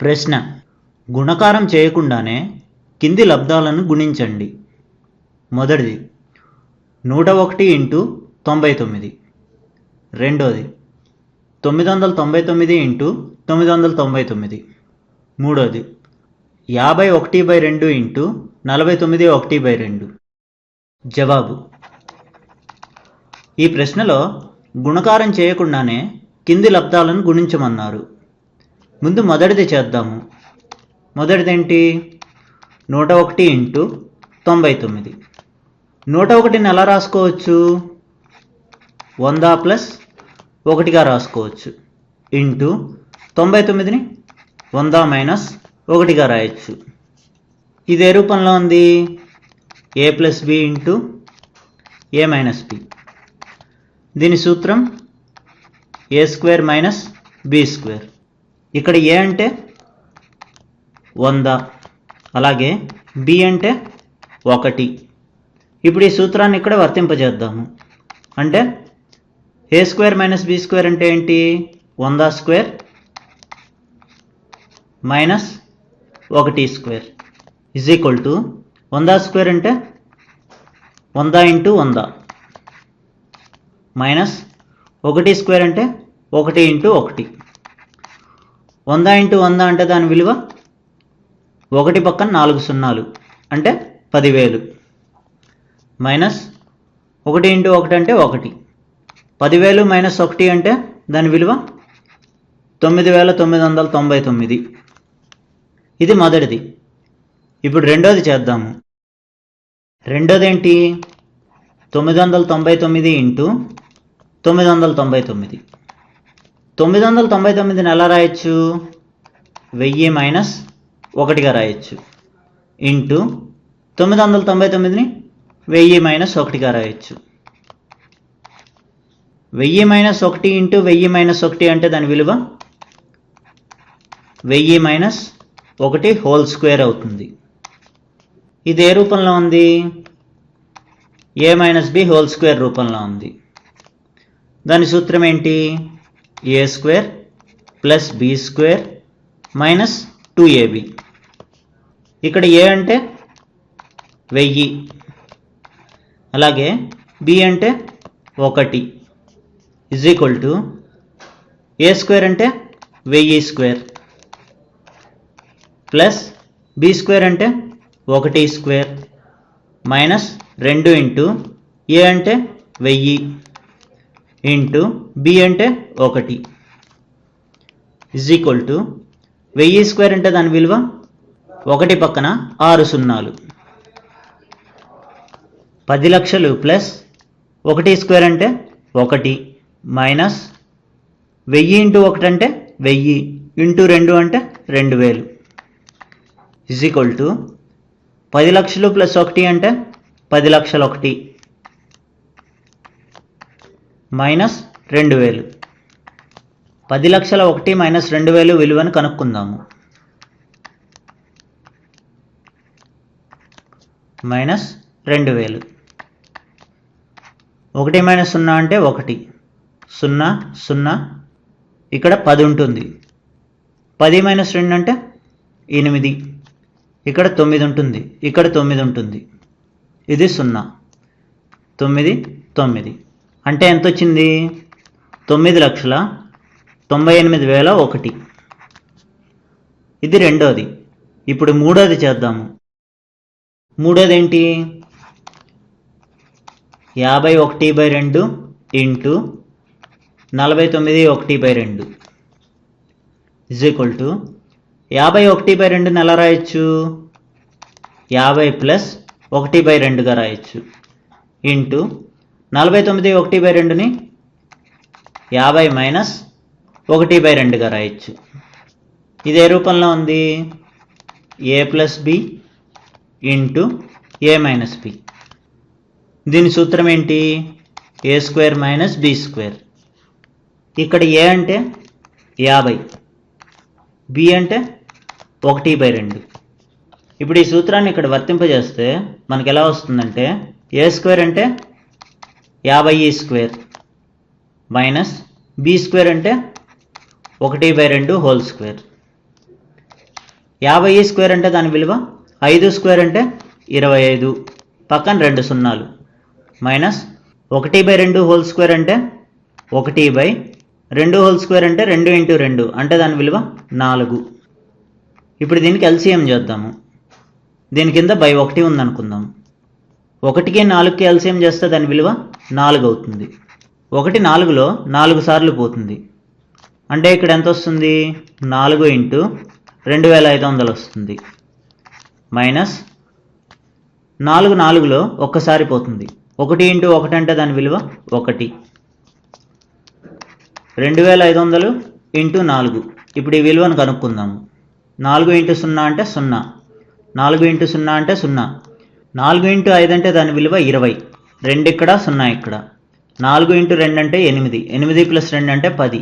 ప్రశ్న. గుణకారం చేయకుండానే కింది లబ్ధాలను గుణించండి. మొదటిది నూట ఒకటి ఇంటూ తొంభై తొమ్మిది. రెండోది తొమ్మిది వందల తొంభై తొమ్మిది ఇంటూ తొమ్మిది వందల తొంభై తొమ్మిది. మూడోది యాభై ఒకటి బై రెండు ఇంటూ నలభై తొమ్మిది ఒకటి బై రెండు. జవాబు ఈ ప్రశ్నలో గుణకారం చేయకుండానే కింది లబ్ధాలను గుణించమన్నారు. ముందు మొదటిది చేద్దాము. మొదటిదేంటి? నూట ఒకటి ఇంటూ తొంభై తొమ్మిది. నూట ఒకటిని ఎలా రాసుకోవచ్చు? వంద ప్లస్ ఒకటిగా రాసుకోవచ్చు. ఇంటూ తొంభై తొమ్మిదిని వంద మైనస్ ఒకటిగా రాయొచ్చు. ఇది ఏ రూపంలో ఉంది? A plus B into A minus B. దీని సూత్రం A square minus B square. ఇక్కడ ఏ అంటే వంద అలాగే బి అంటే ఒకటి. ఇప్పుడు ఈ సూత్రాన్ని ఇక్కడ వర్తింపజేద్దాము. అంటే A square minus B square అంటే ఏంటి? వంద స్క్వేర్ మైనస్ ఒకటి స్క్వేర్. ఇజ్ ఈక్వల్ టు వంద స్క్వేర్ అంటే వంద ఇంటూ వంద. మైనస్ ఒకటి స్క్వేర్ అంటే ఒకటి ఇంటూ ఒకటి. వంద ఇంటూ వంద అంటే దాని విలువ? ఒకటి పక్కన నాలుగు సున్నాలు. అంటే పదివేలు. మైనస్ ఒకటి ఇంటూ ఒకటి అంటే ఒకటి. పదివేలు మైనస్ ఒకటి అంటే దాని విలువ? తొమ్మిది వేల తొమ్మిది వందల తొంభై తొమ్మిది. ఇది మొదటిది. ఇప్పుడు రెండోది చేద్దాము. రెండోది ఏంటి తొమ్మిది వందల తొంభై తొమ్మిది ఇంటూ తొమ్మిది వందల తొంభై తొమ్మిది. తొమ్మిది వందల తొంభై తొమ్మిదిని ఎలా రాయొచ్చు? వెయ్యి మైనస్ ఒకటిగా రాయొచ్చు. ఇంటూ తొమ్మిది వందల తొంభై తొమ్మిదిని వెయ్యి మైనస్ ఒకటిగా రాయొచ్చు. వెయ్యి మైనస్ ఒకటి ఇంటూ వెయ్యి మైనస్ ఒకటి అంటే దాని విలువ? వెయ్యి మైనస్ ఒకటి హోల్ స్క్వేర్ అవుతుంది. ఇది ఏ రూపంలో ఉంది? A minus B whole square రూపంలో ఉంది. దాని సూత్రం ఏంటి? A square plus B square minus two AB ఇక్కడ ఏ అంటే వెయ్యి. అలాగే బి అంటే ఒకటి. Is equal to A square అంటే వెయ్యి స్క్వేర్ ప్లస్ బి స్క్వేర్ అంటే ఒకటి స్క్వేర్ మైనస్ రెండు ఇంటూ ఏ అంటే వెయ్యి. ఇంటూ బి అంటే ఒకటి. ఇజ్ ఈక్వల్ టు వెయ్యి స్క్వేర్ అంటే దాని విలువ ఒకటి పక్కన ఆరు సున్నాలు. పది లక్షలు ప్లస్ ఒకటి స్క్వేర్ అంటే ఒకటి. మైనస్ వెయ్యి ఇంటూ ఒకటి అంటే వెయ్యి ఇంటూ రెండు అంటే రెండు వేలు. ఇజ్ ఈక్వల్ టు పది లక్షలు ప్లస్ ఒకటి అంటే పది లక్షలు ఒకటి. మైనస్ రెండు వేలు. పది లక్షల ఒకటి మైనస్ రెండు వేలు విలువను కనుక్కుందాము. మైనస్ రెండు వేలు. ఒకటి మైనస్ సున్నా అంటే ఒకటి. సున్నా సున్నా. ఇక్కడ పది ఉంటుంది. పది మైనస్ రెండు అంటే ఎనిమిది. ఇక్కడ తొమ్మిది ఉంటుంది. ఇక్కడ తొమ్మిది ఉంటుంది. ఇది సున్నా. తొమ్మిది తొమ్మిది. అంటే ఎంత వచ్చింది తొమ్మిది లక్షల తొంభై ఎనిమిది వేల ఒకటి. ఇది రెండోది. ఇప్పుడు మూడోది చేద్దాము. మూడోది ఏంటి యాభై ఒకటి బై రెండు ఇంటూ నలభై తొమ్మిది ఒకటి బై రెండు. ఇజ్ ఈక్వల్ టు యాభై ఒకటి బై రెండు ఎలా రాయొచ్చు. యాభై ప్లస్ ఒకటి బై రెండుగా రాయొచ్చు. ఇంటూ నలభై తొమ్మిది ఒకటి బై రెండుని యాభై మైనస్ ఒకటి బై రెండుగా రాయొచ్చు. ఇది ఏ రూపంలో ఉంది. A plus B into A minus B దీని సూత్రం ఏంటి? A square minus B square ఇక్కడ ఏ అంటే యాభై. బి అంటే ఒకటి బై రెండు. ఇప్పుడు ఈ సూత్రాన్ని ఇక్కడ వర్తింపజేస్తే మనకి ఎలా వస్తుందంటే ఏ స్క్వేర్ అంటే యాభై స్క్వేర్ మైనస్ బి స్క్వేర్ అంటే ఒకటి బై రెండు హోల్ స్క్వేర్. యాభై స్క్వేర్ అంటే దాని విలువ ఐదు స్క్వేర్ అంటే ఇరవై ఐదు. పక్కన రెండు సున్నాలు. మైనస్ ఒకటి బై రెండు హోల్ స్క్వేర్ అంటే ఒకటి బై రెండు హోల్ స్క్వేర్ అంటే రెండు ఇంటూ రెండు అంటే దాని విలువ నాలుగు. ఇప్పుడు దీనికి ఎల్సిఎం చేద్దాము. దీని కింద బై ఒకటి ఉందనుకుందాం. ఒకటికే నాలుగు ఎల్సిఎం చేస్తే దాని విలువ నాలుగు అవుతుంది. ఒకటి నాలుగులో నాలుగు సార్లు పోతుంది. అంటే ఇక్కడ ఎంత వస్తుంది? నాలుగు ఇంటూ రెండు వేల ఐదు వందలు వస్తుంది. మైనస్ నాలుగు నాలుగులో ఒక్కసారి పోతుంది. ఒకటి ఇంటూ ఒకటి అంటే దాని విలువ ఒకటి. రెండు వేల ఐదు వందలు ఇంటూ నాలుగు. ఇప్పుడు ఈ విలువను కనుక్కుందాము. నాలుగు ఇంటూ సున్నా అంటే సున్నా. నాలుగు ఇంటూ సున్నా అంటే సున్నా. నాలుగు ఇంటూ ఐదు అంటే దాని విలువ ఇరవై. రెండు ఇక్కడ సున్నా ఇక్కడ. నాలుగు ఇంటూ రెండు అంటే ఎనిమిది. ఎనిమిది ప్లస్ రెండు అంటే పది.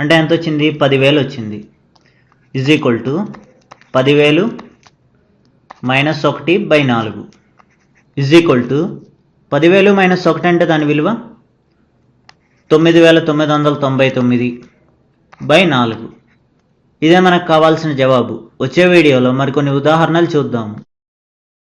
అంటే ఎంత వచ్చింది? పదివేలు వచ్చింది. ఇజ్ ఈక్వల్ టు పదివేలు మైనస్ ఒకటి బై నాలుగు. ఇజ్ ఈక్వల్ టు పదివేలు మైనస్ ఒకటి అంటే దాని విలువ తొమ్మిది వేల తొమ్మిది వందల తొంభై తొమ్మిది బై నాలుగు. ఇదే మనకు కావాల్సిన జవాబు. వచ్చే వీడియోలో మరికొన్ని ఉదాహరణలు చూద్దాము.